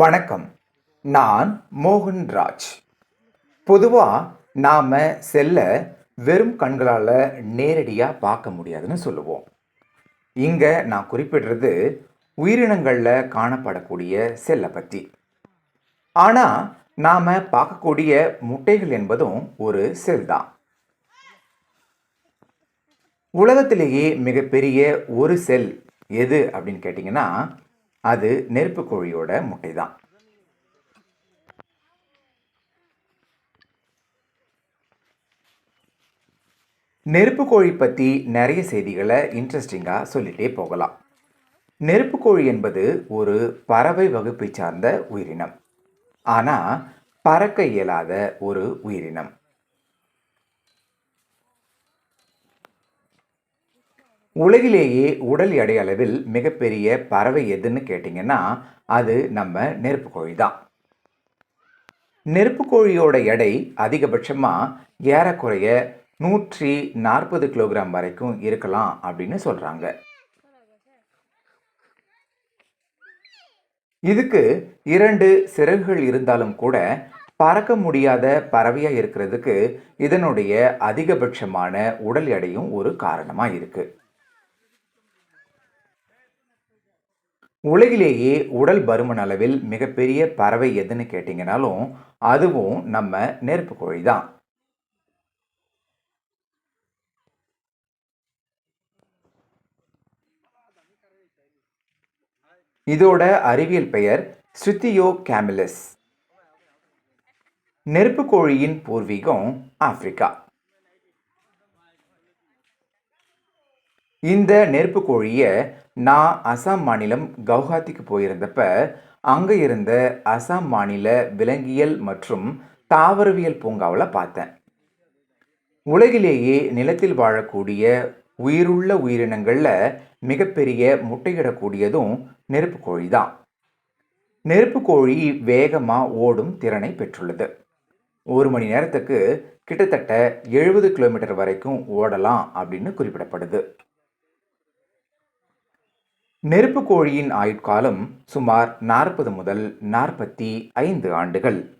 வணக்கம். நான் மோகன்ராஜ். பொதுவாக நாம் செல்ல வெறும் கண்களால் நேரடியாக பார்க்க முடியாதுன்னு சொல்லுவோம். இங்கே நான் குறிப்பிடுறது உயிரினங்களில் காணப்படக்கூடிய செல்லை பற்றி ஆனால் நாம் பார்க்கக்கூடிய முட்டைகள் என்பதும் ஒரு செல் தான். உலகத்திலேயே மிகப்பெரிய ஒரு செல் எது அப்படின்னு கேட்டிங்கன்னா அது நெருப்பு கோழியோட முட்டை தான் நெருப்பு கோழி பற்றி நிறைய செய்திகளை இன்ட்ரெஸ்டிங்காக சொல்லிகிட்டே போகலாம். நெருப்பு கோழி என்பது ஒரு பறவை வகுப்பை சார்ந்த உயிரினம். ஆனால் பறக்க இயலாத ஒரு உயிரினம். உலகிலேயே உடல் எடை அளவில் மிகப்பெரிய பறவை எதுன்னு கேட்டிங்கன்னா அது நம்ம நெருப்பு கோழி தான். நெருப்பு கோழியோட எடை அதிகபட்சமாக ஏறக்குறைய நூற்றி நாற்பது கிலோகிராம் வரைக்கும் இருக்கலாம் அப்படின்னு சொல்கிறாங்க இதுக்கு இரண்டு சிறகுகள் இருந்தாலும் கூட பறக்க முடியாத பறவையாக இருக்கிறதுக்கு இதனுடைய அதிகபட்சமான உடல் எடையும் ஒரு காரணமாக இருக்குது உலகிலேயே உடல் பருமன் அளவில் மிகப்பெரிய பறவை எதுன்னு கேட்டிங்கனாலும் அதுவும் நம்ம நெருப்பு கோழி தான். இதோட அறிவியல் பெயர் ஸ்ருத்தியோ கேமிலஸ் நெருப்பு கோழியின் பூர்வீகம் ஆப்பிரிக்கா. இந்த நெருப்பு கோழியை நான் அசாம் மாநிலம் கவுஹாத்திக்கு போயிருந்தப்ப அங்கே இருந்த அசாம் மாநில விலங்கியல் மற்றும் தாவரவியல் பூங்காவில் பார்த்தேன். உலகிலேயே நிலத்தில் வாழக்கூடிய உயிருள்ள உயிரினங்களில் மிகப்பெரிய முட்டையிடக்கூடியதும் நெருப்பு கோழி தான். நெருப்பு கோழி வேகமாக ஓடும் திறனை பெற்றுள்ளது. ஒரு மணி நேரத்துக்கு கிட்டத்தட்ட எழுபது கிலோமீட்டர் வரைக்கும் ஓடலாம் அப்படின்னு குறிப்பிடப்படுது. நெருப்பு கோழியின் ஆயுட்காலம் சுமார் நாற்பது முதல் நாற்பத்தி ஐந்து ஆண்டுகள்.